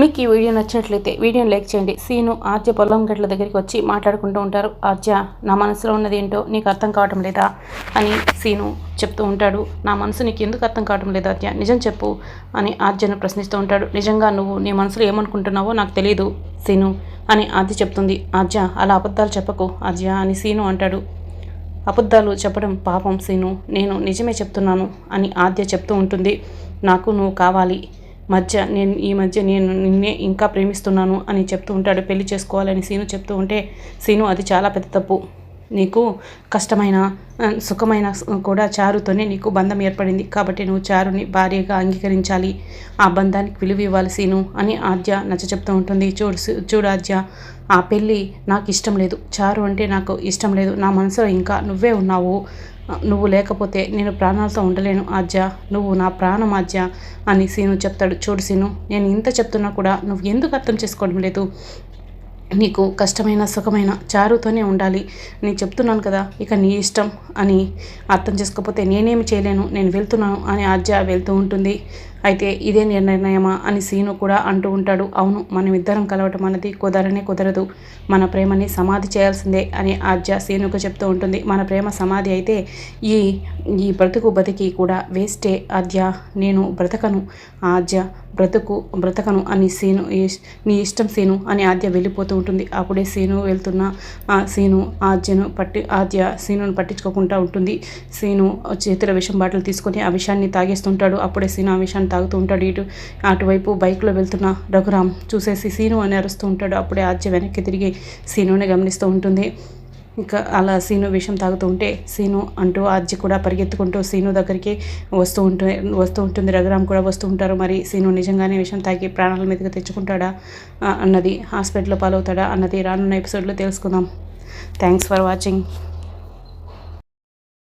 మీకు ఈ వీడియో నచ్చినట్లయితే వీడియోని లైక్ చేయండి. సీను ఆర్జ పొలం గట్ల దగ్గరికి వచ్చి మాట్లాడుకుంటూ ఉంటారు. ఆర్జ నా మనసులో ఉన్నది ఏంటో నీకు అర్థం కావటం లేదా అని సీను చెప్తూ ఉంటాడు. నా మనసు నీకు ఎందుకు అర్థం కావటం లేదా ఆర్జ? నిజం చెప్పు అని ఆర్జను ప్రశ్నిస్తూ ఉంటాడు. నిజంగా నువ్వు నీ మనసులో ఏమనుకుంటున్నావో నాకు తెలియదు సీను అని ఆర్జ చెప్తుంది. ఆర్జ అలా అబద్ధాలు చెప్పకు ఆర్జ అని సీను అంటాడు. అబద్ధాలు చెప్పడం పాపం సీను. నేను నిజమే చెప్తున్నాను అని ఆద్య చెప్తూ ఉంటుంది. నాకు నువ్వు కావాలి. మధ్య నేను ఈ మధ్య నేను నిన్నే ఇంకా ప్రేమిస్తున్నాను అని చెప్తూ ఉంటాడు. పెళ్ళి చేసుకోవాలని సీను చెప్తూ ఉంటే సీను అది చాలా పెద్ద తప్పు. నీకు కష్టమైన సుఖమైన కూడా చారుతోనే నీకు బంధం ఏర్పడింది. కాబట్టి నువ్వు చారుని భార్యగా అంగీకరించాలి. ఆ బంధానికి విలువ ఇవ్వాలి సీను అని ఆద్య నచ్చ చెప్తూ ఉంటుంది. చూడు చూడు ఆద్య ఆ పెళ్ళి నాకు ఇష్టం లేదు. చారు అంటే నాకు ఇష్టం లేదు. నా మనసులో ఇంకా నువ్వే ఉన్నావు. నువ్వు లేకపోతే నేను ప్రాణాలతో ఉండలేను ఆద్య నువ్వు నా ప్రాణం ఆద్య అని సీను చెప్తాడు. చూడు సీను నేను ఇంత చెప్తున్నా కూడా నువ్వు ఎందుకు అర్థం చేసుకోవడం లేదు? నీకు కష్టమైన సుఖమైన చారుతోనే ఉండాలి. నేను చెప్తున్నాను కదా ఇక నీ ఇష్టం అని అర్థం చేసుకోకపోతే నేనేమి చేయలేను నేను వెళ్తున్నాను అని ఆజ్య వెళ్తూ ఉంటుంది. అయితే ఇదే నిర్ణయమా అని సీను కూడా అంటూ ఉంటాడు. అవును మనం ఇద్దరం కలవటం అన్నది కుదరనే కుదరదు. మన ప్రేమని సమాధి చేయాల్సిందే అని ఆజ్య సీనుకు చెప్తూ ఉంటుంది. మన ప్రేమ సమాధి అయితే ఈ ఈ బ్రతుకు బతికి కూడా వేస్టే ఆద్య నేను బ్రతకను ఆద్య బ్రతుకు బ్రతకను అని సీను నీ ఇష్టం సీను అని ఆద్య వెళ్ళిపోతూ ఉంటుంది. అప్పుడే సీను వెళ్తున్న ఆ సీను ఆద్యను పట్టి ఆద్య సీనును పట్టించుకోకుండా ఉంటుంది. సీను చేతిలో విషం బాటలు తీసుకొని ఆ విషయాన్ని తాగేస్తుంటాడు. అప్పుడే సీను ఆ విషయాన్ని తాగుతూ ఉంటాడు. ఇటు అటువైపు బైక్లో వెళ్తున్న రఘురామ్ చూసేసి సీను అని అరుస్తూ ఉంటాడు. అప్పుడే ఆద్య వెనక్కి తిరిగి సీనుని గమనిస్తూ ఉంటుంది. ఇంకా అలా సీను విషం తాగుతూ ఉంటే సీను అంటూ ఆద్య కూడా పరిగెత్తుకుంటూ సీను దగ్గరికి వస్తూ ఉంటుంది వస్తూ ఉంటుంది. రఘురామ్ కూడా వస్తూ ఉంటారు. మరి సీను నిజంగానే విషం తాగి ప్రాణాల మీదకి తెచ్చుకుంటాడా అన్నది హాస్పిటల్లో పాలవుతాడా అన్నది రానున్న ఎపిసోడ్లో తెలుసుకుందాం. Thanks for watching.